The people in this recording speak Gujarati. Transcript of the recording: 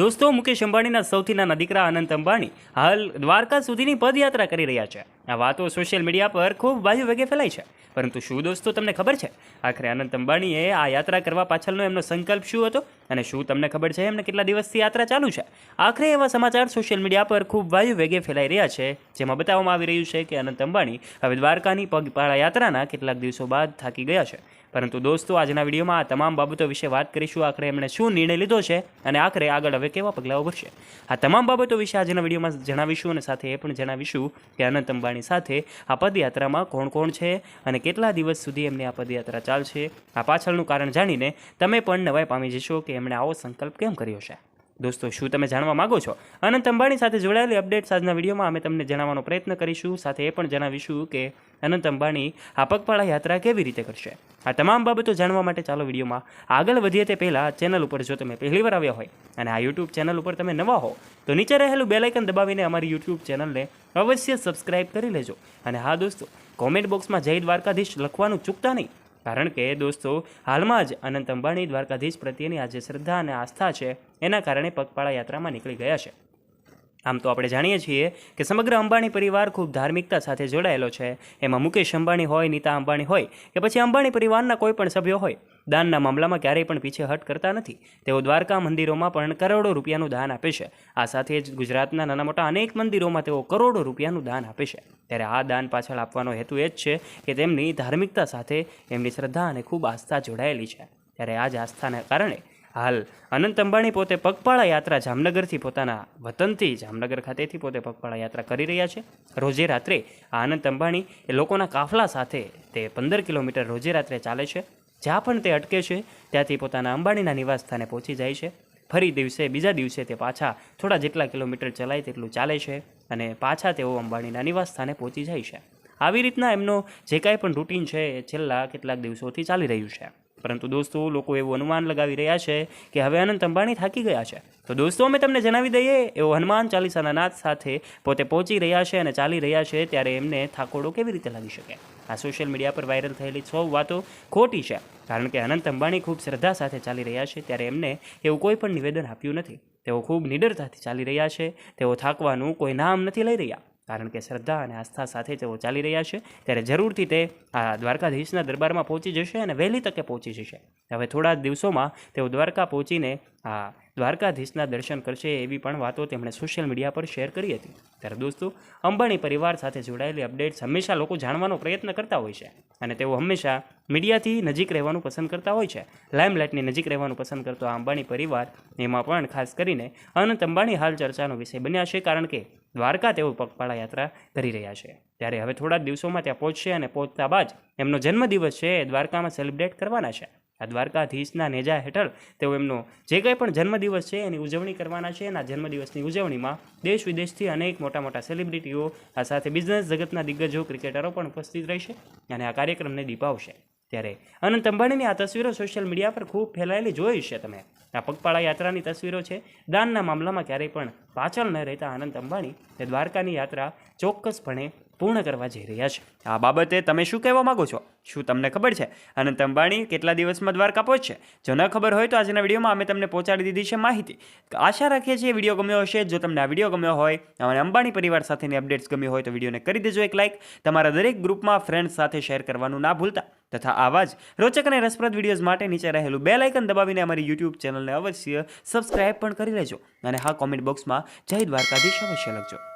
દોસ્તો, મુકેશ અંબાણીના સૌથી નાના દીકરા અનંત અંબાણી હાલ દ્વારકા સુધીની પદયાત્રા કરી રહ્યા છે. આ વાતો સોશિયલ મીડિયા પર ખૂબ વાયુ વેગે ફેલાય છે. પરંતુ શું દોસ્તો, તમને ખબર છે? આખરે અનંત અંબાણીએ આ યાત્રા કરવા પાછળનો એમનો સંકલ્પ શું હતો? અને શું તમને ખબર છે એમને કેટલા દિવસથી યાત્રા ચાલુ છે? આખરે એવા સમાચાર સોશિયલ મીડિયા પર ખૂબ વાયુ વેગે ફેલાઈ રહ્યા છે, જેમાં બતાવવામાં આવી રહ્યું છે કે અનંત અંબાણી હવે દ્વારકાની પગપાળા યાત્રાના કેટલાક દિવસો બાદ થાકી ગયા છે. પરંતુ દોસ્તો, આજના વિડીયોમાં આ તમામ બાબતો વિશે વાત કરીશું. આખરે એમણે શું નિર્ણય લીધો છે અને આખરે આગળ હવે કેવા પગલાઓ ભરશે? આ તમામ બાબતો વિશે આજના વિડીયોમાં જણાવીશું અને સાથે એ પણ જણાવીશું કે અનંત અંબાણી સાથે આ પદયાત્રામાં કોણ કોણ છે અને કેટલા દિવસ સુધી એમની આ પદયાત્રા ચાલશે? આ પાછળનું કારણ જાણીને તમે પણ નવાઈ પામી જશો કે એમણે આવો સંકલ્પ કેમ કર્યો છે? દોસ્તો, શું તમે જાણવા માગો છો? અનંત અંબાણી સાથે જોડાયેલી અપડેટ્સ આજના વિડીયોમાં અમે તમને જણાવવાનો પ્રયત્ન કરીશું. સાથે એ પણ જણાવીશું કે અનંત અંબાણી આ પગપાળા યાત્રા કેવી રીતે કરશે? આ તમામ બાબતો જાણવા માટે ચાલો વિડીયોમાં આગળ વધીએ તે પહેલાં ચેનલ ઉપર જો તમે પહેલીવાર આવ્યા હોય અને આ યુટ્યુબ ચેનલ ઉપર તમે નવા હો, તો નીચે રહેલું બેલાઇકન દબાવીને અમારી યુટ્યુબ ચેનલને અવશ્ય સબસ્ક્રાઇબ કરી લેજો. અને હા દોસ્તો કોમેન્ટ બોક્સમાં જય દ્વારકાધીશ લખવાનું ચૂકતા નહીં, કારણ કે દોસ્તો, હાલમાં જ અનંત અંબાણી દ્વારકાધીશ પ્રત્યેની આ જે શ્રદ્ધા અને આસ્થા છે, એના કારણે પગપાળા યાત્રામાં નીકળી ગયા છે. આમ તો આપણે જાણીએ છીએ કે સમગ્ર અંબાણી પરિવાર ખૂબ ધાર્મિકતા સાથે જોડાયેલો છે. એમાં મુકેશ અંબાણી હોય, નીતા અંબાણી હોય કે પછી અંબાણી પરિવારના કોઈ પણ સભ્યો હોય, દાનના મામલામાં ક્યારેય પણ પીછેહટ કરતા નથી. તેઓ દ્વારકા મંદિરોમાં પણ કરોડો રૂપિયાનું દાન આપે છે. આ સાથે જ ગુજરાતના નાના મોટા અનેક મંદિરોમાં તેઓ કરોડો રૂપિયાનું દાન આપે છે. ત્યારે આ દાન પાછળ આપવાનો હેતુ એ જ છે કે તેમની ધાર્મિકતા સાથે એમની શ્રદ્ધા અને ખૂબ આસ્થા જોડાયેલી છે. ત્યારે આ જ આસ્થાને કારણે હાલ અનંત અંબાણી પોતે પગપાળા યાત્રા જામનગરથી પોતાના વતનથી જામનગર ખાતેથી પોતે પગપાળા યાત્રા કરી રહ્યા છે. રોજે રાત્રે આ અનંત અંબાણી એ લોકોના કાફલા સાથે તે પંદર કિલોમીટર રોજે રાત્રે ચાલે છે. જ્યાં પણ તે અટકે છે, ત્યાંથી પોતાના અંબાણીના નિવાસ સ્થાને પહોંચી જાય છે. ફરી દિવસે, બીજા દિવસે તે પાછા થોડા જેટલા કિલોમીટર ચલાય તેટલું ચાલે છે અને પાછા તેઓ અંબાણીના નિવાસ સ્થાને પહોંચી જાય છે. આવી રીતના એમનો જે કાંઈ પણ રૂટીન છે, એ છેલ્લા કેટલાક દિવસોથી ચાલી રહ્યું છે. પરંતુ દોસ્તો, લોકો એવું અનુમાન લગાવી રહ્યા છે કે હવે અનંત અંબાણી થાકી ગયા છે. તો દોસ્તો, અમે તમને જણાવી દઈએ, એવો હનુમાન ચાલીસાના નાદ સાથે પોતે પહોંચી રહ્યા છે અને ચાલી રહ્યા છે ત્યારે એમને થાકોડો કેવી રીતે લાગી શકે? આ સોશિયલ મીડિયા પર વાયરલ થયેલી સૌ વાતો ખોટી છે. કારણ કે અનંત અંબાણી ખૂબ શ્રદ્ધા સાથે ચાલી રહ્યા છે ત્યારે એમને એવું કોઈ પણ નિવેદન આપ્યું નથી. તેઓ ખૂબ નિડરતાથી ચાલી રહ્યા છે. તેઓ થાકવાનું કોઈ નામ નથી લઈ રહ્યા. કારણ કે શ્રદ્ધા અને આસ્થા સાથે તેઓ ચાલી રહ્યા છે. ત્યારે જરૂરથી તે આ દ્વારકાધીશના દરબારમાં પહોંચી જશે અને વહેલી તકે પહોંચી જશે. હવે થોડા દિવસોમાં તેઓ દ્વારકા પહોંચીને આ દ્વારકાધીશના દર્શન કરશે એવી પણ વાતો તેમણે સોશિયલ મીડિયા પર શેર કરી હતી. ત્યારે દોસ્તો, અંબાણી પરિવાર સાથે જોડાયેલી અપડેટ્સ હંમેશા લોકો જાણવાનો પ્રયત્ન કરતા હોય છે અને તેઓ હંમેશા મીડિયાથી નજીક રહેવાનું પસંદ કરતા હોય છે. લાઇમલાઇટની નજીક રહેવાનું પસંદ કરતો આ અંબાણી પરિવાર એમાં પણ ખાસ કરીને અનંત અંબાણી હાલ ચર્ચાનો વિષય બન્યા છે કારણ કે દ્વારકા તેઓ પગપાળા યાત્રા કરી રહ્યા છે. ત્યારે હવે થોડા દિવસોમાં ત્યાં પહોંચશે અને પહોંચતા બાદ એમનો જન્મદિવસ છે એ દ્વારકામાં સેલિબ્રેટ કરવાના છે. આ દ્વારકાધીશના નેજા હેઠળ તેઓ એમનો જે કંઈ પણ જન્મદિવસ છે એની ઉજવણી કરવાના છે અને આ જન્મદિવસની ઉજવણીમાં દેશ વિદેશથી અનેક મોટા મોટા સેલિબ્રિટીઓ આ સાથે બિઝનેસ જગતના દિગ્ગજો ક્રિકેટરો પણ ઉપસ્થિત રહેશે અને આ કાર્યક્રમને દીપાવશે. ત્યારે. અનંત અંબાણીની આ તસવીરો સોશિયલ મીડિયા પર ખૂબ ફેલાયેલી જોઈ છે તમે. આ પગપાળા યાત્રાની તસવીરો છે. દાનના મામલામાં ક્યારેય પણ પાછળ ન રહેતા અનંત અંબાણી તે દ્વારકાની યાત્રા ચોક્કસપણે પૂર્ણ કરવા જઈ રહ્યા છે. આ બાબતે તમે શું કહેવા માગો છો? શું તમને ખબર છે? અનંત અંબાણી કેટલા દિવસમાં દ્વારકા પહોંચશે? જો ન ખબર હોય તો આજના વિડીયોમાં અમે તમને પહોંચાડી દીધી છે માહિતી. આશા રાખીએ છીએ વીડિયો ગમ્યો હશે. જો તમને આ વીડિયો ગમ્યો હોય, અને અંબાણી પરિવાર સાથેની અપડેટ્સ ગમી હોય તો વિડીયોને કરી દેજો એક લાઇક તમારા દરેક ગ્રુપમાં ફ્રેન્ડ્સ સાથે શેર કરવાનું ના ભૂલતા. તથા આવા જ રોચક અને રસપ્રદ વિડીયોઝ માટે નીચે રહેલું બે લાઇકન દબાવીને અમારી યુટ્યુબ ચેનલને અવશ્ય સબસ્ક્રાઇબ પણ કરી લેજો. અને હા કોમેન્ટ બોક્સમાં જય દ્વારકાધીશ અવશ્ય લખજો.